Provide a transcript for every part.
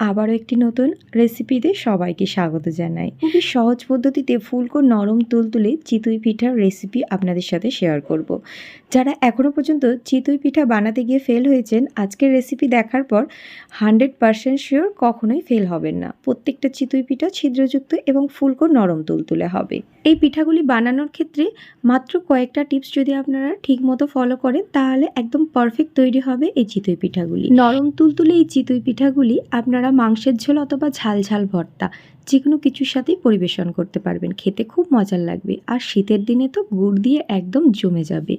আবারও একটি নতুন রেসিপিতে সবাইকে স্বাগত জানাই। খুবই সহজ পদ্ধতিতে ফুলকো নরম তুলতুলে চিতুই পিঠার রেসিপি আপনাদের সাথে শেয়ার করব। যারা এখনও পর্যন্ত চিতই পিঠা বানাতে গিয়ে ফেল হয়েছেন, আজকের রেসিপি দেখার পর হান্ড্রেড পারসেন্ট শিওর কখনোই ফেল হবেন না। প্রত্যেকটা চিতুই পিঠা ছিদ্রযুক্ত এবং ফুলকো নরম তুলতুলে হবে। এই পিঠাগুলি বানানোর ক্ষেত্রে মাত্র কয়েকটা টিপস যদি আপনারা ঠিকমতো ফলো করেন, তাহলে একদম পারফেক্ট তৈরি হবে এই চিতই পিঠাগুলি। নরম তুলতুলে এই চিতুই পিঠাগুলি আপনারা মাংসের ঝোল অথবা ঝাল ঝাল ভর্তা যে কোনো কিছুর সাথেই পরিবেশন করতে পারবেন। খেতে খুব মজার লাগবে। আর শীতের দিনে তো গুড় দিয়ে একদম জমে যাবে।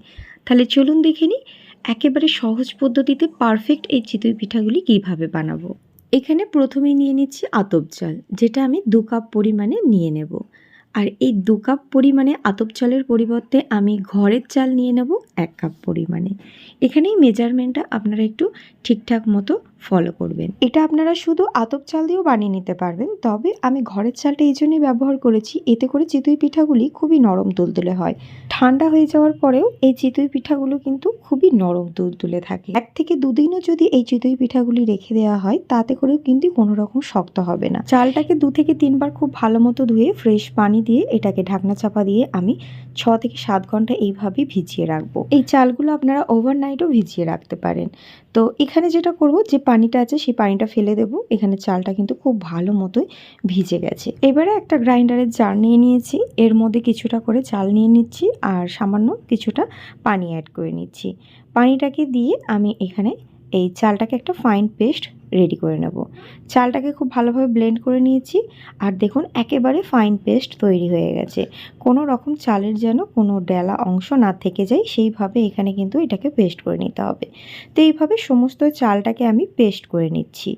তাহলে চলুন দেখে নিই একেবারে সহজ পদ্ধতিতে পারফেক্ট এই চিতই পিঠাগুলি কীভাবে বানাবো। এখানে প্রথমেই নিয়ে নিচ্ছি আতপ চাল, যেটা আমি দু কাপ পরিমাণে নিয়ে নেব। আর এই দু কাপ পরিমাণে আতপ চালের পরিবর্তে আমি ঘরের চাল নিয়ে নেব এক কাপ পরিমাণে। এখানেই মেজারমেন্টটা আপনারা একটু ঠিকঠাক মতো ফলো করবেন। এটা আপনারা শুধু আতপ চাল দিয়েও বানিয়ে নিতে পারবেন, তবে আমি ঘরের চালটা এই জন্যই ব্যবহার করেছি, এতে করে চিতই পিঠাগুলি খুবই নরম তুলতুলে হয়। ঠান্ডা হয়ে যাওয়ার পরেও এই চিতই পিঠাগুলো কিন্তু খুবই নরম তুলতুলে থাকে। এক থেকে দুদিনও যদি এই চিতই পিঠাগুলি রেখে দেওয়া হয়, তাতে করেও কিন্তু কোনো রকম শক্ত হবে না। চালটাকে দু থেকে তিনবার খুব ভালো মতো ধুয়ে ফ্রেশ পানি দিয়ে এটাকে ঢাকনা চাপা দিয়ে আমি ছ থেকে সাত ঘণ্টা এইভাবেই ভিজিয়ে রাখব। এই চালগুলো আপনারা ওভারনাইটও ভিজিয়ে রাখতে পারেন। তো এখানে যেটা করব যে পানিটা আছে, সেই পানিটা ফেলে দেব। এখানে চালটা কিন্তু খুব ভালো মতোই ভিজে গেছে। এবারে একটা গ্রাইন্ডারের জার নিয়ে নিয়েছি। এর মধ্যে কিছুটা করে চাল নিয়ে নিচ্ছি আর সামান্য কিছুটা পানি অ্যাড করে নিচ্ছি। পানিটাকে দিয়ে আমি এখানে এই চালটাকে একটা ফাইন পেস্ট রেডি করে নেব। চালটাকে খুব ভালোভাবে ব্লেন্ড করে নিয়েছি আর দেখুন একেবারে ফাইন পেস্ট তৈরি হয়ে গেছে। কোনো রকম চালের যেন কোনো ডেলা অংশ না থেকে যায়, সেইভাবে এখানে কিন্তু এটাকে পেস্ট করে নিতে হবে। তো এইভাবে সমস্ত চালটাকে আমি পেস্ট করে নিচ্ছি।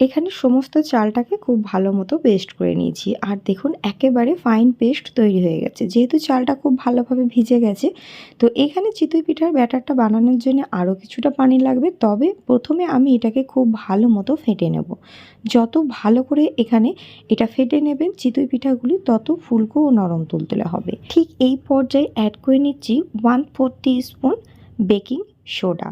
এখানে সমস্ত চালটাকে খুব ভালো মতো পেস্ট করে নিয়েছি। আর দেখুন, একেবারে ফাইন পেস্ট তৈরি হয়ে গেছে। যেহেতু চালটা খুব ভালোভাবে ভিজে গেছে, তো এখানে চিতই পিঠার ব্যাটারটা বানানোর জন্য আরও কিছুটা পানি লাগবে। তবে প্রথমে আমি এটাকে খুব ভালো মতো ফেটে নেব। যত ভালো করে এখানে এটা ফেটে নেবেন চিতই পিঠাগুলি, তত ফুলকো ও নরম তুলতুলে হবে। ঠিক এই পর্যায়ে অ্যাড করে নিচ্ছি one four spoon baking soda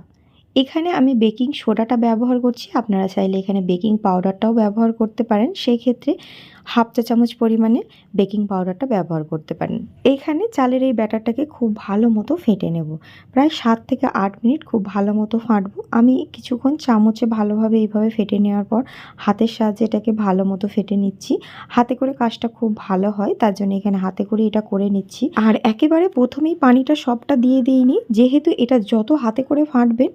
এখানে আমি বেকিং সোডাটা ব্যবহার করছি। আপনারা চাইলে এখানে বেকিং পাউডারটাও ব্যবহার করতে পারেন। সেই ক্ষেত্রে হাফ চা চামচ পরিমাণে বেকিং পাউডারটা ব্যবহার করতে পারেন। এইখানে চালের এই ব্যাটারটাকে খুব ভালো মতো ফেটে নেব। প্রায় সাত থেকে আট মিনিট খুব ভালো মতো ফাটবো। আমি কিছুক্ষণ চামচে ভালোভাবে এইভাবে ফেটে নেওয়ার পর হাতের সাহায্যে এটাকে ভালো মতো ফেটে নিচ্ছি। হাতে করে কাজটা খুব ভালো হয়, তার জন্য এখানে হাতে করে এটা করে নিচ্ছি। আর একেবারে প্রথমেই পানিটা সবটা দিয়ে দিইনি, যেহেতু এটা যত হাতে করে ফাটবেন,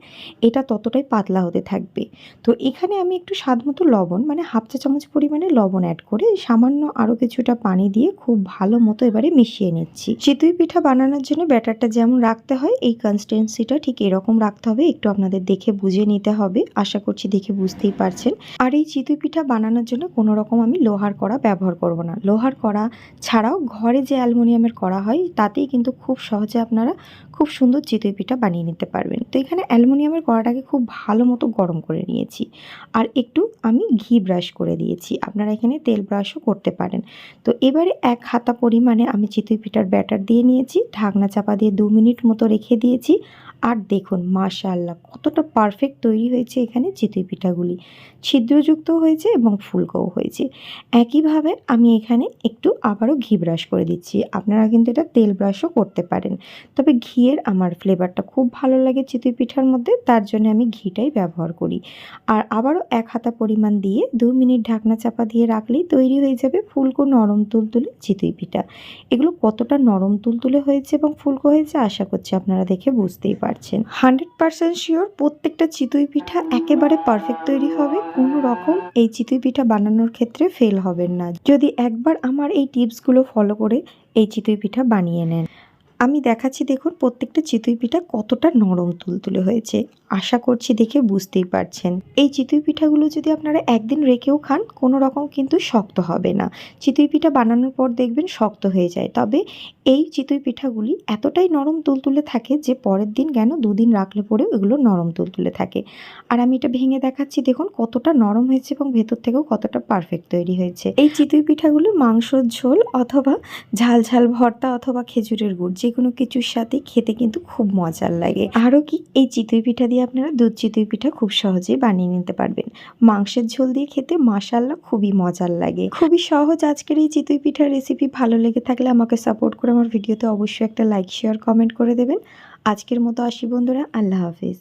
এটা ততটাই পাতলা হতে থাকবে। তো এখানে আমি একটু স্বাদ মতো লবণ মানে হাফ চা চামচ পরিমাণে লবণ অ্যাড করে সামান্য আরও কিছুটা পানি দিয়ে খুব ভালো মতো এবারে মিশিয়ে নিচ্ছি। চিতই পিঠা বানানোর জন্য ব্যাটারটা যেমন রাখতে হয়, এই কনসিস্টেন্সিটা ঠিক এরকম রাখতে হবে। একটু আপনাদের দেখে বুঝে নিতে হবে। আশা করছি দেখে বুঝতেই পারছেন। আর এই চিতই পিঠা বানানোর জন্য কোনো রকম আমি লোহার কড়া ব্যবহার করব না। লোহার কড়া ছাড়াও ঘরে যে অ্যালুমিনিয়ামের কড়া হয়, তাতেই কিন্তু খুব সহজে আপনারা খুব সুন্দর চিতই পিঠা বানিয়ে নিতে পারবেন। তো এখানে অ্যালুমিনিয়ামের কড়াটাকে খুব ভালো মতো গরম করে নিয়েছি। আর একটু আমি ঘি ব্রাশ করে দিয়েছি। আপনারা এখানে তেল ব্রাশও করতে পারেন। তো এবারে এক হাতা পরিমাণে আমি চিতই পিঠার ব্যাটার দিয়ে নিয়েছি। ঢাকনা চাপা দিয়ে দু মিনিট মতো রেখে দিয়েছি। আর দেখুন, মাশাআল্লাহ, কতটা পারফেক্ট তৈরি হয়েছে এখানে চিতই পিঠাগুলি। ছিদ্রযুক্ত হয়েছে এবং ফুলকোও হয়েছে। একইভাবে আমি এখানে একটু আবারও ঘি ব্রাশ করে দিচ্ছি। আপনারা কিন্তু এটা তেল ব্রাশও করতে পারেন। তবে ঘিয়ের আমার ফ্লেভারটা খুব ভালো লাগে চিতই পিঠার মধ্যে, তার জন্য আমি ঘিটাই ব্যবহার করি। আর আবারও এক হাতা পরিমাণ দিয়ে দু মিনিট ঢাকনা চাপা দিয়ে রাখলেই তৈরি হয়ে যাবে ফুলকো নরম তুলতুলে চিতই পিঠা। এগুলো কতটা নরম তুলতুলে হয়েছে এবং ফুলকো হয়েছে আশা করছি আপনারা দেখে বুঝতেই পারছেন। হান্ড্রেড পারসেন্ট শিওর প্রত্যেকটা চিতই পিঠা একেবারে পারফেক্ট তৈরি হবে, কোনো রকম এই চিতই পিঠা বানানোর ক্ষেত্রে ফেল হবেন না। যদি একবার আমার এই টিপসগুলো ফলো করে এই চিতই পিঠা বানিয়ে নেন। আমি দেখাচ্ছি, দেখুন, প্রত্যেকটা চিতই পিঠা কতটা নরম তুলতুলে হয়েছে। আশা করছি দেখে বুঝতেই পারছেন। এই চিতই পিঠাগুলো যদি আপনারা একদিন রেখেও খান, কোনো রকম কিন্তু শক্ত হবে না। চিতই পিঠা বানানোর পর দেখবেন শক্ত হয়ে যায়। তবে এই চিতই পিঠাগুলি এতটাই নরম তুলতুলে থাকে যে পরের দিন কেন দুদিন রাখলে পরেও এগুলো নরম তুলতুলে থাকে। আর আমি এটা ভেঙে দেখাচ্ছি, দেখুন, কতটা নরম হয়েছে এবং ভেতর থেকেও কতটা পারফেক্ট তৈরি হয়েছে। এই চিতই পিঠাগুলো মাংসর ঝোল অথবা ঝাল ঝাল ভর্তা অথবা খেজুরের গুড়, যে যে কোনো কিছুর সাথে খেতে কিন্তু খুব মজার লাগে। আরও কি, এই চিতুই পিঠা দিয়ে আপনারা দুধ চিতই পিঠা খুব সহজেই বানিয়ে নিতে পারবেন। মাংসের ঝোল দিয়ে খেতে মাসাল্লা খুবই মজার লাগে। খুবই সহজ আজকের এই চিতই পিঠার রেসিপি ভালো লেগে থাকলে আমাকে সাপোর্ট করে আমার ভিডিওতে অবশ্যই একটা লাইক শেয়ার কমেন্ট করে দেবেন। আজকের মতো আসি বন্ধুরা, আল্লাহ হাফিজ।